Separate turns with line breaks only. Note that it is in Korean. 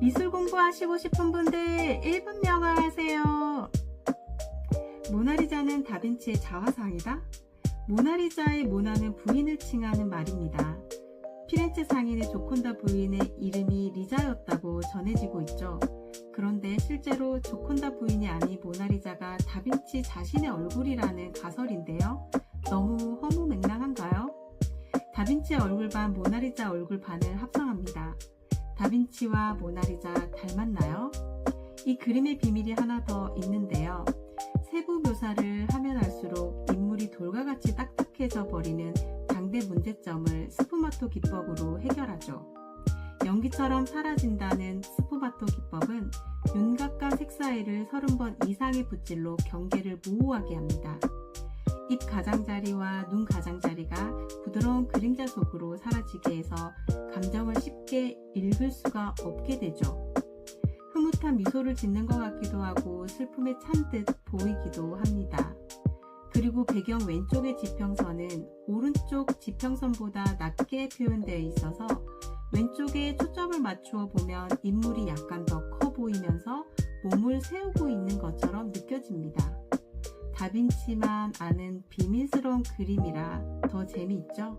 미술 공부하시고 싶은 분들 1분 영어 하세요. 모나리자는 다빈치의 자화상이다. 모나리자의 모나는 부인을 칭하는 말입니다. 피렌체 상인의 조콘다 부인의 이름이 리자였다고 전해지고 있죠. 그런데 실제로 조콘다 부인이 아닌 모나리자가 다빈치 자신의 얼굴이라는 가설인데요. 너무 허무맹랑한가요? 다빈치의 얼굴 반 모나리자 얼굴 반을 합성합니다. 다빈치와 모나리자 닮았나요? 이 그림의 비밀이 하나 더 있는데요. 세부 묘사를 하면 할수록 인물이 돌과 같이 딱딱해져 버리는 당대 문제점을 스푸마토 기법으로 해결하죠. 연기처럼 사라진다는 스푸마토 기법은 윤곽과 색사이를 30번 이상의 붓질로 경계를 모호하게 합니다. 입 가장자리와 눈 가장자리가 부드러운 그림자 속으로 사라지게 해서 감정을 쉽게 읽을 수가 없게 되죠. 흐뭇한 미소를 짓는 것 같기도 하고 슬픔에 찬 듯 보이기도 합니다. 그리고 배경 왼쪽의 지평선은 오른쪽 지평선보다 낮게 표현되어 있어서 왼쪽에 초점을 맞추어 보면 인물이 약간 더 커 보이면서 몸을 세우고 있는 것처럼 느껴집니다. 다빈치만 아는 비밀스러운 그림이라 더 재미있죠?